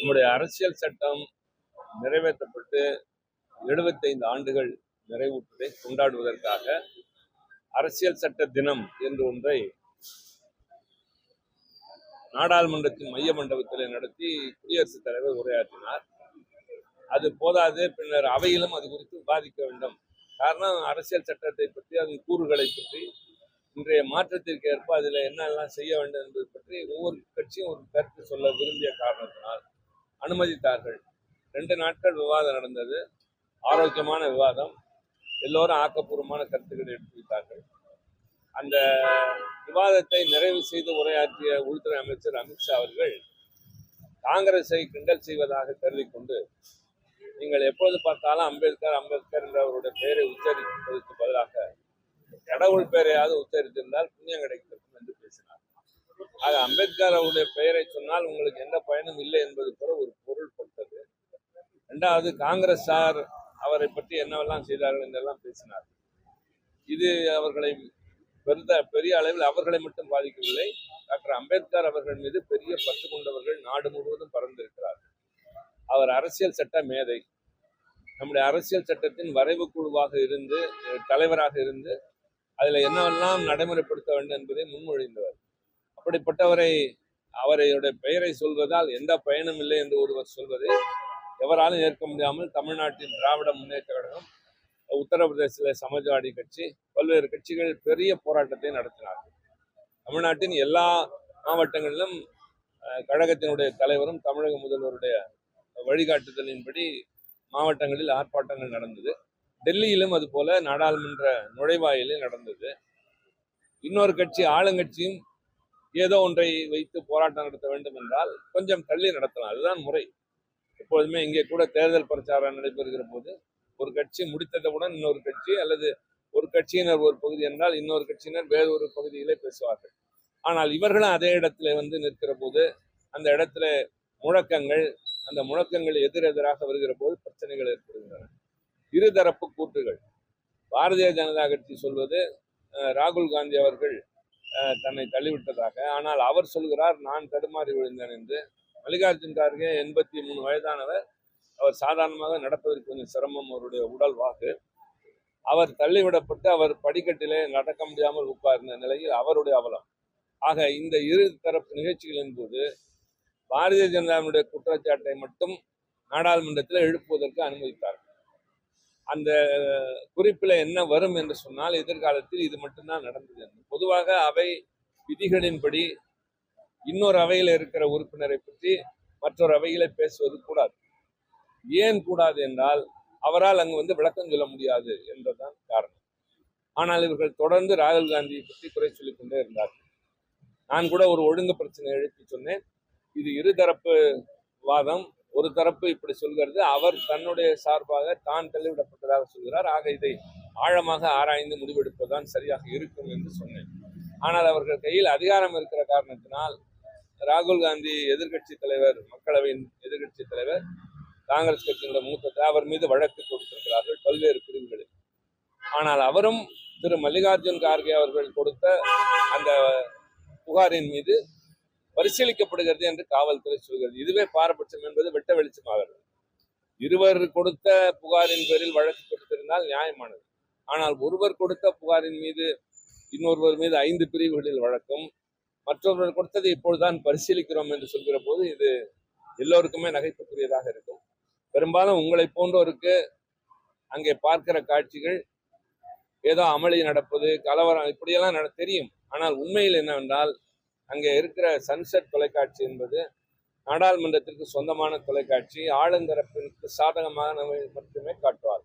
நம்முடைய அரசியல் சட்டம் நிறைவேற்றப்பட்டு எழுபத்தைந்து ஆண்டுகள் நிறைவுற்றதை கொண்டாடுவதற்காக அரசியல் சட்ட தினம் என்று ஒன்றை நாடாளுமன்றத்தின் மைய மண்டபத்திலே நடத்தி குடியரசுத் தலைவர் உரையாற்றினார். அது போதாது பின்னர் அவையிலும் அது குறித்து விவாதிக்க வேண்டும். காரணம் அரசியல் சட்டத்தை பற்றி அதன் கூறுகளை பற்றி இன்றைய மாற்றத்திற்கு ஏற்ப அதில் என்னெல்லாம் செய்ய வேண்டும் என்பது பற்றி ஒவ்வொரு கட்சியும் ஒரு கருத்து சொல்ல விரும்பிய காரணத்தினால் அனுமதித்தார்கள். ரெண்டு நாட்கள் விவாதம் நடந்தது. ஆரோக்கியமான விவாதம். எல்லோரும் ஆக்கப்பூர்வமான கருத்துக்களை எடுத்து வைத்தார்கள். அந்த விவாதத்தை நிறைவு செய்து உரையாற்றிய உள்துறை அமைச்சர் அமித்ஷா அவர்கள் காங்கிரஸை கிண்டல் செய்வதாக கருதி கொண்டு நீங்கள் எப்பொழுது பார்த்தாலும் அம்பேத்கர் அம்பேத்கர் என்ற அவருடைய பெயரை உச்சரிப்பதற்கு பதிலாக கடவுள் பெயரையாவது உச்சரித்திருந்தால் புண்ணியம் கிடைக்கும். ஆக அம்பேத்கர் அவருடைய பெயரை சொன்னால் உங்களுக்கு எந்த பயனும் இல்லை என்பது கூட ஒரு பொருள் ரெண்டாவது காங்கிரஸ் காங்கிரஸார் அவரை பற்றி என்னவெல்லாம் செய்தார்கள் என்றெல்லாம் பேசினார். இது அவர்களை பெருத பெரிய அளவில் அவர்களை மட்டும் பாதிக்கவில்லை. டாக்டர் அம்பேத்கர் அவர்கள் மீது பெரிய பற்று கொண்டவர்கள் நாடு முழுவதும் பறந்திருக்கிறார் அவர் அரசியல் சட்ட மேதை. நம்முடைய அரசியல் சட்டத்தின் வரைவு குழுவாக இருந்து தலைவராக இருந்து அதில் என்னவெல்லாம் நடைமுறைப்படுத்த வேண்டும் என்பதை முன்மொழிந்தவர். அப்படிப்பட்டவரை அவரையுடைய பெயரை சொல்வதால் எந்த பயனும் இல்லை என்று ஒருவர் சொல்வது எவராலும் ஏற்க முடியாமல் தமிழ்நாட்டின் திராவிட முன்னேற்ற கழகம் உத்தரப்பிரதேசத்தில் சமாஜ்வாடி கட்சி பல்வேறு கட்சிகள் பெரிய போராட்டத்தை நடத்தினார்கள். தமிழ்நாட்டின் எல்லா மாவட்டங்களிலும் கழகத்தினுடைய தலைவரும் தமிழக முதல்வருடைய வழிகாட்டுதலின்படி மாவட்டங்களில் ஆர்ப்பாட்டங்கள் நடந்தது. டெல்லியிலும் அதுபோல நாடாளுமன்ற நுழைவாயிலில் நடந்தது. இன்னொரு கட்சி ஆளுங்கட்சியும் ஏதோ ஒன்றை வைத்து போராட்டம் நடத்த வேண்டும் என்றால் கொஞ்சம் தள்ளி நடத்தலாம். அதுதான் முறை. எப்பொழுதுமே இங்கே கூட தேர்தல் பிரச்சாரம் நடைபெறுகிற போது ஒரு கட்சி முடித்ததவுடன் இன்னொரு கட்சி அல்லது ஒரு கட்சியினர் ஒரு பகுதி என்றால் இன்னொரு கட்சியினர் வேறு ஒரு பகுதியிலே பேசுவார்கள். ஆனால் இவர்களும் அதே இடத்துல வந்து நிற்கிற போது அந்த இடத்துல முழக்கங்கள் அந்த முழக்கங்கள் எதிரெதிராக வருகிற போது பிரச்சனைகள் ஏற்படுகின்றன. இருதரப்பு கூற்றுகள். பாரதிய ஜனதா கட்சி சொல்வது ராகுல் காந்தி அவர்கள் தன்னை தள்ளிவிட்டதாக. ஆனால் அவர் சொல்கிறார் நான் தடுமாறி விழுந்தேன் என்று. மல்லிகார்ஜுன் கார்கே எண்பத்தி மூணு வயதானவர். அவர் சாதாரணமாக நடப்பதற்கு கொஞ்சம் சிரமம் அவருடைய உடல் வாக்கு. அவர் தள்ளிவிடப்பட்டு அவர் படிக்கட்டிலே நடக்க முடியாமல் உட்கார்ந்த நிலையில் அவருடைய அவலம். ஆக இந்த இரு தரப்பு நிகழ்ச்சிகளின் போது பாரதிய ஜனதாவினுடைய குற்றச்சாட்டை மட்டும் நாடாளுமன்றத்தில் எழுப்புவதற்கு அனுமதித்தார்கள். அந்த குறிப்பில் என்ன வரும் என்று சொன்னால் எதிர்காலத்தில் இது மட்டும்தான் நடந்தது என்று. பொதுவாக அவை விதிகளின்படி இன்னொரு அவையில் இருக்கிற உறுப்பினரை பற்றி மற்றொரு அவையில பேசுவது கூடாது. ஏன் கூடாது என்றால் அவரால் அங்கு வந்து விளக்கம் சொல்ல முடியாது என்றதான் காரணம். ஆனால் இவர்கள் தொடர்ந்து ராகுல் காந்தியை பற்றி குறை சொல்லிக் கொண்டே இருந்தார்கள். நான் கூட ஒரு ஒழுங்கு பிரச்சனை எழுப்பி சொன்னேன். இது இருதரப்பு வாதம். ஒரு தரப்பு இப்படி சொல்கிறது அவர் தன்னுடைய சார்பாக தான் தள்ளிவிடப்பட்டதாக சொல்கிறார். ஆக இதை ஆழமாக ஆராய்ந்து முடிவெடுப்பதுதான் சரியாக இருக்கும் என்று சொன்னேன். ஆனால் அவர்கள் கையில் அதிகாரம் இருக்கிற காரணத்தினால் ராகுல் காந்தி எதிர்க்கட்சி தலைவர் மக்களவையின் எதிர்க்கட்சி தலைவர் காங்கிரஸ் கட்சியினுடைய மூத்த அவர் மீது வழக்கு தொடுத்திருக்கிறார்கள் பல்வேறு பிரிவுகளில். ஆனால் அவரும் திரு. மல்லிகார்ஜுன் கார்கே அவர்கள் கொடுத்த அந்த புகாரின் மீது பரிசீலிக்கப்படுகிறது என்று காவல்துறை சொல்கிறது. இதுவே பாரபட்சம் என்பது வெட்ட வெளிச்சமாகிறது. இருவர் கொடுத்த புகாரின் பேரில் வழக்கு கொடுத்திருந்தால் நியாயமானது. ஆனால் ஒருவர் கொடுத்த புகாரின் மீது இன்னொருவர் மீது ஐந்து பிரிவுகளில் வழக்கும் மற்றொருவர் கொடுத்ததை இப்பொழுதுதான் பரிசீலிக்கிறோம் என்று சொல்கிற போது இது எல்லோருக்குமே நகைப்புக்குரியதாக இருக்கும். பெரும்பாலும் உங்களை போன்றோருக்கு அங்கே பார்க்கிற காட்சிகள் ஏதோ அமளி நடப்பது கலவரம் இப்படியெல்லாம் நட தெரியும். ஆனால் உண்மையில் என்னவென்றால் அங்கே இருக்கிற சன்செட் தொலைக்காட்சி என்பது நாடாளுமன்றத்திற்கு சொந்தமான தொலைக்காட்சி ஆளுந்தரப்பிற்கு சாதகமாக மட்டுமே காட்டுவார்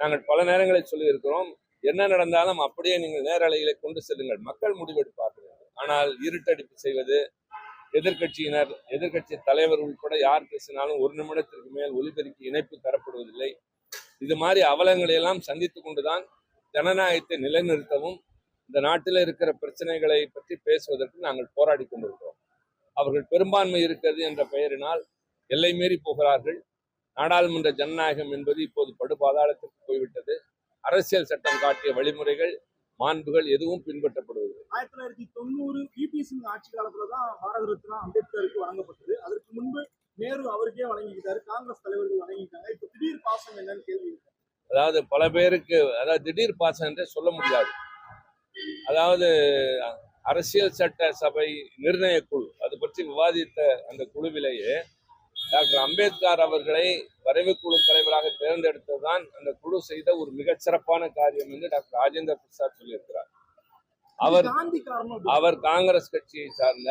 நாங்கள் பல நேரங்களில் சொல்லியிருக்கிறோம் என்ன நடந்தாலும் அப்படியே நீங்கள் நேரலைகளை கொண்டு செல்லுங்கள். மக்கள் முடிவெடுப்பார்கள் ஆனால் இருட்டடிப்பு செய்வது எதிர்க்கட்சியினர் எதிர்க்கட்சி தலைவர் உட்பட யார் பேசினாலும் ஒரு நிமிடத்திற்கு மேல் ஒலிபெருக்கி இணைப்பு தரப்படுவதில்லை. இது மாதிரி அவலங்களை எல்லாம் சந்தித்து கொண்டுதான் ஜனநாயகத்தை நிலைநிறுத்தவும் இந்த நாட்டில் இருக்கிற பிரச்சனைகளை பற்றி பேசுவதற்கு நாங்கள் போராடி கொண்டிருக்கிறோம். அவர்கள் பெரும்பான்மை இருக்கிறது என்ற பெயரினால் எல்லை மீறி போகிறார்கள். நாடாளுமன்ற ஜனநாயகம் என்பது இப்போது படுபாதாளத்திற்கு போய்விட்டது. அரசியல் சட்டம் காட்டிய வழிமுறைகள் மாண்புகள் எதுவும் பின்பற்றப்படுவதில்லை. ஆயிரத்தி தொள்ளாயிரத்தி தொண்ணூறு பிபி சிங் ஆட்சி காலத்துல தான் பாரத ரத்னா அம்பேத்கருக்கு வழங்கப்பட்டது. அதற்கு முன்பு நேரு அவருக்கே வழங்கிக்கிட்டாரு காங்கிரஸ் தலைவர்கள் வழங்கிட்டாங்க இப்ப திடீர் பாசம் என்னன்னு கேள்வி. அதாவது பல பேருக்கு அதாவது திடீர் பாசம் என்றே சொல்ல முடியாது. அதாவது அரசியல் சட்ட சபை நிர்ணய குழு அது பற்றி விவாதித்த அந்த குழுவிலேயே டாக்டர் அம்பேத்கர் அவர்களை வரைவு குழு தலைவராக தேர்ந்தெடுத்ததுதான் அந்த குழு செய்த ஒரு மிகச்சிறப்பான காரியம் என்று டாக்டர் ராஜேந்திர பிரசாத் சொல்லியிருக்கிறார். அவர் காந்தி காரணம் அவர் காங்கிரஸ் கட்சியை சார்ந்த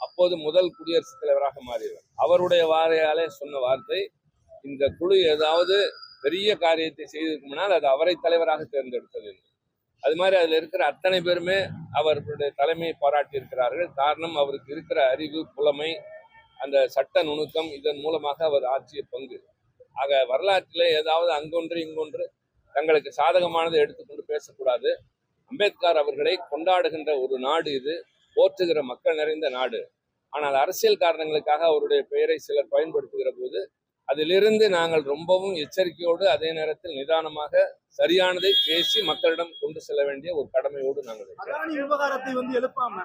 அப்போது முதல் குடியரசுத் தலைவராக மாறியவர். அவருடைய வாரையாலே சொன்ன வார்த்தை இந்த குழு ஏதாவது பெரிய காரியத்தை செய்ததற்கு முன்னால் அது அவரை தலைவராக தேர்ந்தெடுத்தது என்று. அது மாதிரி அதில் இருக்கிற அத்தனை பேருமே அவர்களுடைய தலைமையை பாராட்டி இருக்கிறார்கள் காரணம் அவருக்கு இருக்கிற அறிவு புலமை அந்த சட்ட நுணுக்கம் இதன் மூலமாக அவர் ஆற்றிய பங்கு. ஆக வரலாற்றிலே ஏதாவது அங்கொன்று இங்கொன்று தங்களுக்கு சாதகமானதை எடுத்துக்கொண்டு பேசக்கூடாது. அம்பேத்கர் அவர்களை கொண்டாடுகின்ற ஒரு நாடு இது. போற்றுகிற மக்கள் நிறைந்த நாடு. ஆனால் அரசியல் காரணங்களுக்காக அவருடைய பெயரை சிலர் பயன்படுத்துகிற போது அதிலிருந்து நாங்கள் ரொம்பவும் எச்சரிக்கையோடு அதே நேரத்தில் நிதானமாக சரியானதை பேசி மக்களிடம் கொண்டு செல்ல வேண்டிய ஒரு கடமையோடு நாங்கள் விவகாரத்தை வந்து எழுப்பாம?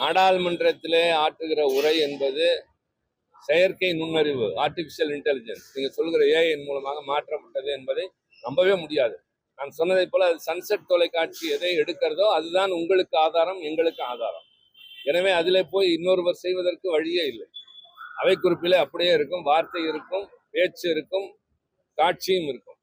நாடாளுமன்றத்திலே ஆற்றுகிற உரை என்பது செயற்கை நுண்ணறிவு ஆர்டிபிஷியல் இன்டெலிஜென்ஸ் நீங்கள் சொல்கிற ஏஐன் மூலமாக மாற்றப்பட்டது என்பதை நம்பவே முடியாது. நான் சொன்னதைப் போல அது சன்செட் தொலைக்காட்சி எதை எடுக்கிறதோ அதுதான் உங்களுக்கு ஆதாரம் எங்களுக்கு ஆதாரம். எனவே அதிலே போய் இன்னொருவர் செய்வதற்கு வழியே இல்லை. அவை குறிப்பிலே அப்படியே இருக்கும் வார்த்தை இருக்கும் பேச்சு இருக்கும் காட்சியும் இருக்கும்.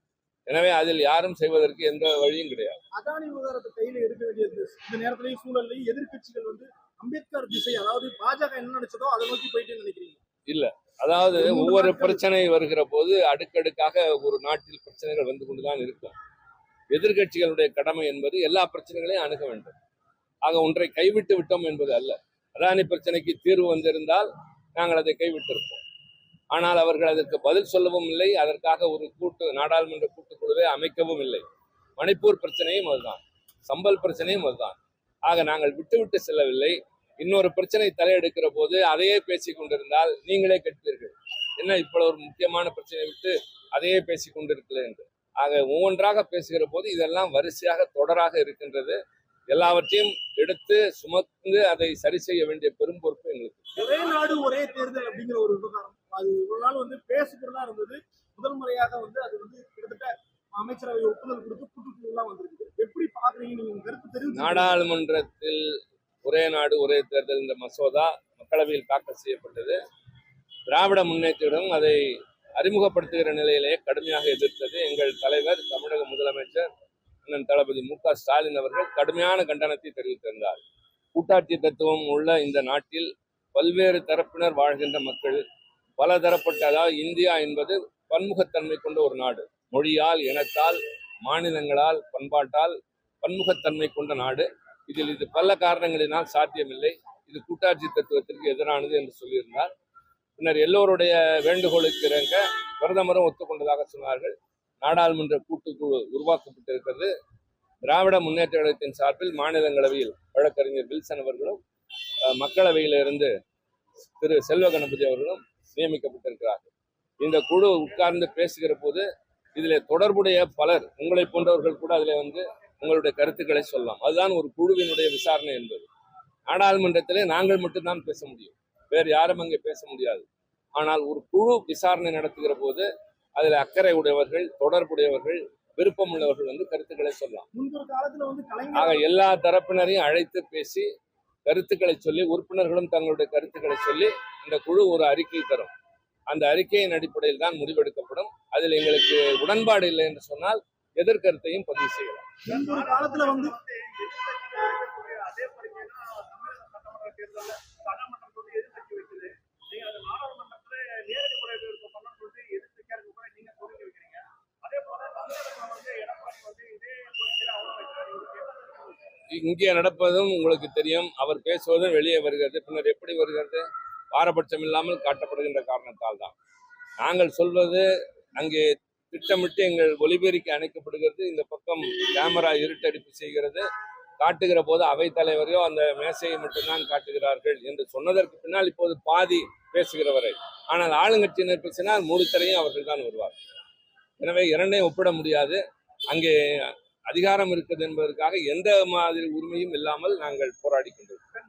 எனவே அதில் யாரும் செய்வதற்கு எந்த வழியும் கிடையாது. அதானி விவகாரத்தை கையில எடுக்க வேண்டியது. இந்த நேரத்திலையும் சூழல்லையும் எதிர்க்கட்சிகள் வந்து அம்பேத்கர் திசை அதாவது பாஜக என்ன நினைச்சதோ அதை நோக்கி போயிட்டு நினைக்கிறீங்க? அதாவது மூன்று ஒவ்வொரு பிரச்சனை வருகிற போது அடுக்கடுக்காக ஒரு நாட்டில் பிரச்சனைகள் வந்து கொண்டுதான் இருக்கும். எதிர்க்கட்சிகளுடைய கடமை என்பது எல்லா பிரச்சனைகளையும் அணுக வேண்டும். ஆக ஒன்றை கைவிட்டு விட்டோம் என்பது அல்ல. அதானி பிரச்சனைக்கு தீர்வு வந்திருந்தால் நாங்கள் அதை கைவிட்டிருப்போம். ஆனால் அவர்கள் அதற்கு பதில் சொல்லவும் இல்லை. அதற்காக ஒரு கூட்டு நாடாளுமன்ற கூட்டுக்குழுவை அமைக்கவும் இல்லை. மணிப்பூர் பிரச்சனையும் அதுதான். சம்பல் பிரச்சனையும் அதுதான். ஆக நாங்கள் விட்டுவிட்டு செல்லவில்லை. இன்னொரு பிரச்சனை தலையெடுக்கிற போது அதையே பேசி கொண்டிருந்தால் நீங்களே கேட்பீர்கள். என்ன இப்ப ஒரு முக்கியமான பிரச்சனை விட்டு அதையே பேசி கொண்டிருக்கிறேன் என்று. ஆக ஒவ்வொன்றாக பேசுகிற போது இதெல்லாம் வரிசையாக தொடராக இருக்கின்றது. எல்லாவற்றையும் எடுத்து சுமந்து அதை சரி செய்ய வேண்டிய பெரும் பொறுப்பு எங்களுக்கு. ஒரே நாடு ஒரே தேர்தல் அப்படிங்கிற ஒரு விவகாரம் அது ஒரு நாள் வந்து பேசுகிறதா இருந்தது. முதல் முறையாக வந்து அது வந்து கிட்டத்தட்ட அமைச்சரவை ஒப்புதல் கொடுத்து நாடாளுமன்றத்தில் ஒரே நாடு ஒரே தேர்தல் இந்த மசோதா மக்களவையில் தாக்கல் செய்யப்பட்டது. திராவிட முன்னேற்றமும் அதை அறிமுகப்படுத்துகிற நிலையிலேயே கடுமையாக எதிர்த்தது எங்கள் தலைவர் தமிழக முதலமைச்சர் அண்ணன் தளபதி மு ஸ்டாலின் அவர்கள் கடுமையான கண்டனத்தை தெரிவித்திருந்தார். கூட்டாட்சி தத்துவம் உள்ள இந்த நாட்டில் பல்வேறு தரப்பினர் வாழ்கின்ற மக்கள் பல தரப்பட்ட அதாவது இந்தியா என்பது பன்முகத்தன்மை கொண்ட ஒரு நாடு. மொழியால் இனத்தால் மாநிலங்களால் பண்பாட்டால் பன்முகத்தன்மை கொண்ட நாடு. இதில் இது பல காரணங்களினால் சாத்தியமில்லை. இது கூட்டாட்சி தத்துவத்திற்கு எதிரானது என்று சொல்லியிருந்தார். பின்னர் எல்லோருடைய வேண்டுகோளுக்கு இறங்க பிரதமரும் ஒத்துக்கொண்டதாக சொன்னார்கள். நாடாளுமன்ற கூட்டுக்குழு உருவாக்கப்பட்டிருக்கிறது. திராவிட முன்னேற்ற கழகத்தின் சார்பில் மாநிலங்களவையில் வழக்கறிஞர் வில்சன் அவர்களும் மக்களவையிலிருந்து திரு செல்வ கணபதி அவர்களும் நியமிக்கப்பட்டிருக்கிறார்கள். இந்த குழு உட்கார்ந்து பேசுகிற போது இதில் தொடர்புடைய பலர் உங்களை போன்றவர்கள் கூட அதில் வந்து உங்களுடைய கருத்துக்களை சொல்லலாம். அதுதான் ஒரு குழுவினுடைய விசாரணை என்பது. நாடாளுமன்றத்திலே நாங்கள் மட்டும்தான் பேச முடியும். வேறு யாரும் அங்கே பேச முடியாது. ஆனால் ஒரு குழு விசாரணை நடத்துகிற போது அதில் அக்கறை உடையவர்கள் தொடர்புடையவர்கள் விருப்பமுள்ளவர்கள் வந்து கருத்துக்களை சொல்லலாம். ஆக எல்லா தரப்பினரையும் அழைத்து பேசி கருத்துக்களை சொல்லி உறுப்பினர்களும் தங்களுடைய கருத்துக்களை சொல்லி இந்த குழு ஒரு அறிக்கை தரும். அந்த அறிக்கையின் அடிப்படையில் தான் முடிவெடுக்கப்படும். அதில் எங்களுக்கு உடன்பாடு இல்லை என்று சொன்னால் எதிர்கருத்தையும் பதிவு செய்யலாம். காலத்துல வந்து? இங்கே நடப்பதும் உங்களுக்கு தெரியும். அவர் பேசுவதும் வெளியே வருகிறது. பின்னர் எப்படி வருகிறது? பாரபட்சம் இல்லாமல் காட்டப்படுகின்ற காரணத்தால் தான் நாங்கள் சொல்வது அங்கே திட்டமிட்டு எங்கள் ஒலிபெருக்கி அணைக்கப்படுகிறது. இந்த பக்கம் கேமரா இருட்டடிப்பு செய்கிறது. காட்டுகிற போது அவை தலைவரையோ அந்த மேசையை மட்டும்தான் காட்டுகிறார்கள் என்று சொன்னதற்கு பின்னால் இப்போது பாதி பேசுகிறவரை. ஆனால் ஆளுங்கட்சியினர் பேசினால் மூடுத்தரையும் அவர்கள் தான் வருவார். எனவே இரண்டையும் ஒப்பிட முடியாது. அங்கே அதிகாரம் இருக்குது என்பதற்காக எந்த மாதிரி உரிமையும் இல்லாமல் நாங்கள் போராடி கொண்டிருக்கிறோம்.